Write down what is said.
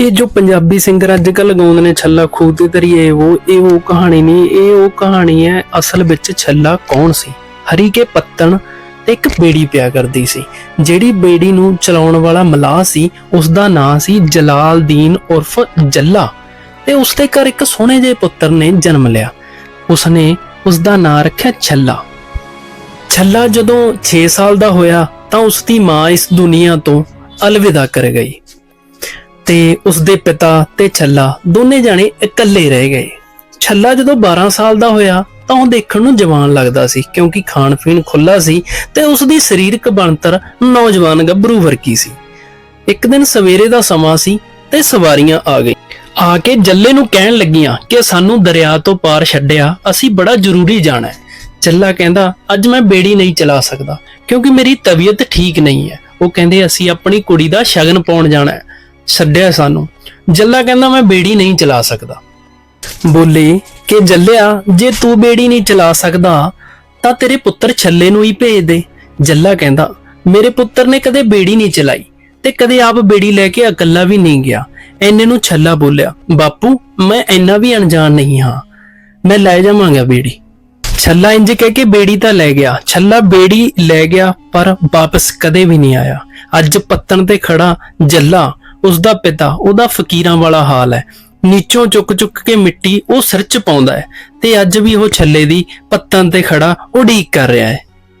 ਇਹ ਜੋ ਪੰਜਾਬੀ ਸਿੰਗਰ ਅੱਜ ਕੱਲ ਗਾਉਂਦੇ ਨੇ ਛੱਲਾ ਖੂਹ ਤੇ ਤਰੀਏ ਉਹ, ਇਹ ਉਹ ਕਹਾਣੀ ਨਹੀਂ, ਇਹ ਉਹ ਕਹਾਣੀ ਹੈ, ਅਸਲ ਵਿੱਚ ਛੱਲਾ ਕੌਣ ਸੀ? ਹਰੀ ਕੇ ਪੱਤਣ ਤੇ ਇੱਕ ਬੇੜੀ ਪਿਆ ਕਰਦੀ ਸੀ, ਜਿਹੜੀ ਬੇੜੀ ਨੂੰ ਚਲਾਉਣ ਵਾਲਾ ਮਲਾਹ ਸੀ ਉਸ ਦਾ ਨਾਂ ਸੀ ਜਲਾਲਦੀਨ ਉਰਫ ਜੱਲਾ, ਤੇ ਉਸ ਦੇ ਘਰ ਇੱਕ ਸੋਹਣੇ ਜਿਹੇ ਪੁੱਤਰ ਨੇ ਜਨਮ ਲਿਆ। ਉਸਨੇ ਉਸ ਦਾ ਨਾਂ ਰੱਖਿਆ ਛੱਲਾ। ਛੱਲਾ ਜਦੋਂ 6 ਸਾਲ ਦਾ ਹੋਇਆ, ਤਾਂ ਉਸ ਦੀ ਮਾਂ ਇਸ ਦੁਨੀਆ ਤੋਂ ਅਲਵਿਦਾ ਕਰ ਗਈ। ਤੇ ਉਸ ਪਿਤਾ ਤੇ ਛੱਲਾ ਦੋਨੇ ਜਾਣੇ ਇਕੱਲੇ ਰਹਿ ਗਏ। ਛੱਲਾ ਜਦੋਂ 12 ਸਾਲ ਦਾ ਹੋਇਆ ਤਾਂ ਉਹ ਦੇਖਣ ਨੂੰ ਜਵਾਨ ਲੱਗਦਾ ਸੀ ਕਿਉਂਕਿ ਖਾਣ ਪੀਣ ਖੁੱਲਾ ਸੀ ਤੇ ਉਸ ਦੀ ਸਰੀਰਕ ਬਣਤਰ ਨੌਜਵਾਨ ਗੱਭਰੂ ਵਰਗੀ ਸੀ। ਇੱਕ ਦਿਨ ਸਵੇਰੇ ਦਾ ਸਮਾਂ ਸੀ ਤੇ ਸਵਾਰੀਆਂ ਆ ਗਈ ਆ ਕੇ ਜੱਲੇ ਨੂੰ ਕਹਿਣ ਲੱਗੀਆਂ ਕਿ ਸਾਨੂੰ ਦਰਿਆ ਤੋਂ ਪਾਰ ਛੱਡਿਆ, ਅਸੀਂ ਬੜਾ ਜ਼ਰੂਰੀ ਜਾਣਾ ਹੈ। ਚੱਲਾ ਕਹਿੰਦਾ, ਅੱਜ ਮੈਂ ਬੇੜੀ ਨਹੀਂ ਚਲਾ ਸਕਦਾ ਕਿਉਂਕਿ ਮੇਰੀ ਤਬੀਅਤ ਠੀਕ ਨਹੀਂ ਹੈ। ਉਹ ਕਹਿੰਦੇ, ਅਸੀਂ ਆਪਣੀ ਕੁੜੀ ਦਾ ਸ਼ਗਨ ਪਾਉਣ ਜਾਣਾ ਹੈ। ਛੱਡਿਆ ਸਾਨੂੰ। ਜੱਲਾ ਕਹਿੰਦਾ, ਮੈਂ ਬੇੜੀ ਨਹੀਂ ਚਲਾ ਸਕਦਾ। ਬੋਲੇ, ਕਿ ਜੱਲਿਆ, ਜੇ ਤੂੰ ਬੇੜੀ ਨਹੀਂ ਚਲਾ ਸਕਦਾ, ਤਾਂ ਤੇਰੇ ਪੁੱਤਰ ਛੱਲੇ ਨੂੰ ਹੀ ਭੇਜ ਦੇ। ਜੱਲਾ ਕਹਿੰਦਾ, ਮੇਰੇ ਪੁੱਤਰ ਨੇ ਕਦੇ ਬੇੜੀ ਨਹੀਂ ਚਲਾਈ ਤੇ ਕਦੇ ਆਪ ਬੇੜੀ ਲੈ ਕੇ ਇਕੱਲਾ ਵੀ ਨਹੀਂ ਗਿਆ। ਐਨੇ ਨੂੰ ਛੱਲਾ ਬੋਲਿਆ, ਬਾਪੂ, ਮੈਂ ਇੰਨਾ ਵੀ ਅਣਜਾਣ ਨਹੀਂ ਹਾਂ। ਮੈਂ ਲੈ ਜਾਵਾਂਗਾ ਬੇੜੀ। ਛੱਲਾ ਇੰਜ ਕਹਿ ਕੇ ਬੇੜੀ ਤਾਂ ਲੈ ਗਿਆ। ਛੱਲਾ ਬੇੜੀ ਲੈ ਗਿਆ, ਪਰ ਵਾਪਸ ਕਦੇ ਵੀ ਨਹੀਂ ਆਇਆ। ਅੱਜ ਪੱਤਣ ਤੇ ਖੜਾ ਜੱਲਾ ਉਸ ਦਾ ਪਿਤਾ, ਉਹਦਾ ਫਕੀਰਾਂ ਵਾਲਾ ਹਾਲ ਹੈ। ਨੀਚੋਂ ਚੁੱਕ ਚੁੱਕ ਕੇ ਮਿੱਟੀ ਉਹ ਸਿਰ 'ਚ ਪਾਉਂਦਾ ਹੈ ਤੇ ਅੱਜ ਵੀ ਉਹ ਛੱਲੇ ਦੀ ਪੱਤਾਂ ਤੇ ਖੜਾ ਉਡੀਕ ਕਰ ਰਿਹਾ ਹੈ।